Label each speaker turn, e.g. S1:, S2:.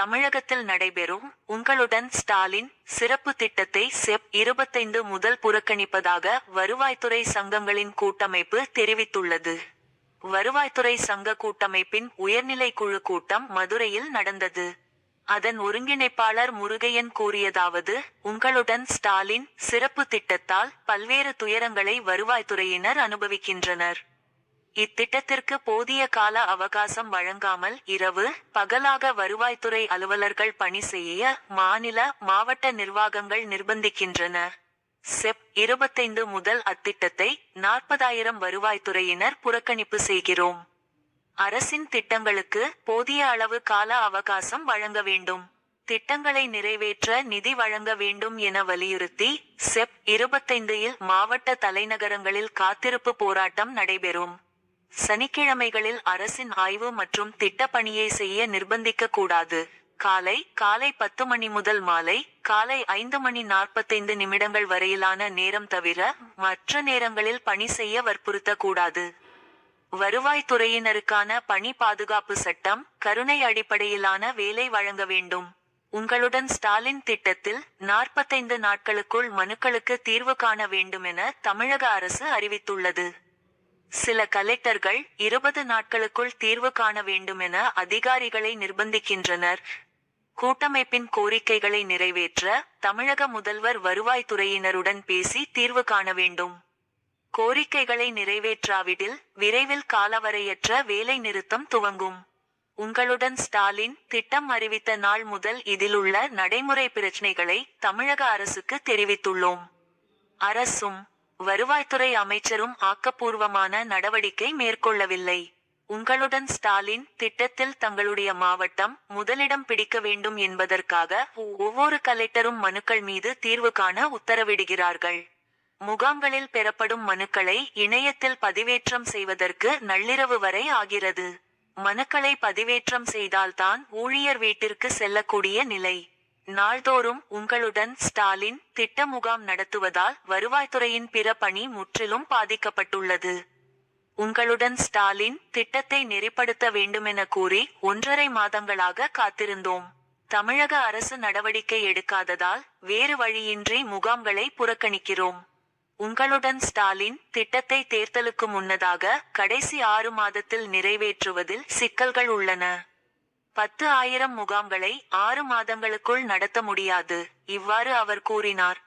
S1: தமிழகத்தில் நடைபெறும் உங்களுடன் ஸ்டாலின் சிறப்பு திட்டத்தை செப் இருபத்தைந்து முதல் புறக்கணிப்பதாக வருவாய்த்துறை சங்கங்களின் கூட்டமைப்பு தெரிவித்துள்ளது. வருவாய்த்துறை சங்க கூட்டமைப்பின் உயர்நிலை குழு கூட்டம் மதுரையில் நடந்தது. அதன் ஒருங்கிணைப்பாளர் முருகையன் கூறியதாவது உங்களுடன் ஸ்டாலின் சிறப்பு திட்டத்தால் பல்வேறு துயரங்களை வருவாய்த்துறையினர் அனுபவிக்கின்றனர். இத்திட்டத்திற்கு போதிய கால அவகாசம் வழங்காமல் இரவு பகலாக வருவாய்த்துறை அலுவலர்கள் பணி செய்ய மாநில மாவட்ட நிர்வாகங்கள் நிர்பந்திக்கின்றன. செப் இருபத்தைந்து முதல் அத்திட்டத்தை நாற்பதாயிரம் வருவாய்த்துறையினர் புறக்கணிப்பு செய்கிறோம். அரசின் திட்டங்களுக்கு போதிய அளவு கால அவகாசம் வழங்க வேண்டும். திட்டங்களை நிறைவேற்ற நிதி வழங்க வேண்டும் என வலியுறுத்தி செப் இருபத்தைந்தில் மாவட்ட தலைநகரங்களில் காத்திருப்பு போராட்டம் நடைபெறும். சனிக்கிழமைகளில் அரசின் ஆய்வு மற்றும் திட்டப்பணியை செய்ய நிர்பந்திக்க கூடாது. காலை காலை பத்து மணி முதல் மாலை காலை ஐந்து மணி நாற்பத்தைந்து நிமிடங்கள் வரையிலான நேரம் தவிர மற்ற நேரங்களில் பணி செய்ய வற்புறுத்தக்கூடாது. வருவாய்த்துறையினருக்கான பணி பாதுகாப்பு சட்டம் கருணை அடிப்படையிலான வேலை வழங்க வேண்டும். உங்களுடன் ஸ்டாலின் திட்டத்தில் நாற்பத்தைந்து நாட்களுக்குள் மனுக்களுக்கு தீர்வு காண வேண்டுமென தமிழக அரசு அறிவித்துள்ளது. சில கலெக்டர்கள் இருபது நாட்களுக்குள் தீர்வு காண வேண்டுமென அதிகாரிகளை நிர்பந்திக்கின்றனர். கூட்டமைப்பின் கோரிக்கைகளை நிறைவேற்ற தமிழக முதல்வர் வருவாய்த்துறையினருடன் பேசி தீர்வு காண வேண்டும். கோரிக்கைகளை நிறைவேற்றாவிடில் விரைவில் காலவரையற்ற வேலை நிறுத்தம் துவங்கும். உங்களுடன் ஸ்டாலின் திட்டம் அறிவித்த நாள் முதல் இதிலுள்ள நடைமுறை பிரச்சனைகளை தமிழக அரசுக்கு தெரிவித்துள்ளோம். அரசும் வருவாய்த்துறை அமைச்சரும் ஆக்கப்பூர்வமான நடவடிக்கை மேற்கொள்ளவில்லை. உங்களுடன் ஸ்டாலின் திட்டத்தில் தங்களுடைய மாவட்டம் முதலிடம் பிடிக்க வேண்டும் என்பதற்காக ஒவ்வொரு கலெக்டரும் மனுக்கள் மீது தீர்வு காண உத்தரவிடுகிறார்கள். முகாம்களில் பெறப்படும் மனுக்களை இணையத்தில் பதிவேற்றம் செய்வதற்கு நள்ளிரவு வரை ஆகிறது. மனுக்களை பதிவேற்றம் செய்தால்தான் ஊழியர் வீட்டிற்கு செல்லக்கூடிய நிலை. நாள்தோறும் உங்களுடன் ஸ்டாலின் திட்ட முகாம் நடத்துவதால் வருவாய்த்துறையின் பிற பணி முற்றிலும் பாதிக்கப்பட்டுள்ளது. உங்களுடன் ஸ்டாலின் திட்டத்தை நெறிப்படுத்த வேண்டுமென கூறி ஒன்றரை மாதங்களாக காத்திருந்தோம். தமிழக அரசு நடவடிக்கை எடுக்காததால் வேறு வழியின்றி முகாம்களை புறக்கணிக்கிறோம். உங்களுடன் ஸ்டாலின் திட்டத்தை தேர்தலுக்கு முன்னதாக கடைசி ஆறு மாதத்தில் நிறைவேற்றுவதில் சிக்கல்கள் உள்ளன. பத்து ஆயிரம் முகாம்களை ஆறு மாதங்களுக்குள் நடத்த முடியாது. இவ்வாறு அவர் கூறினார்.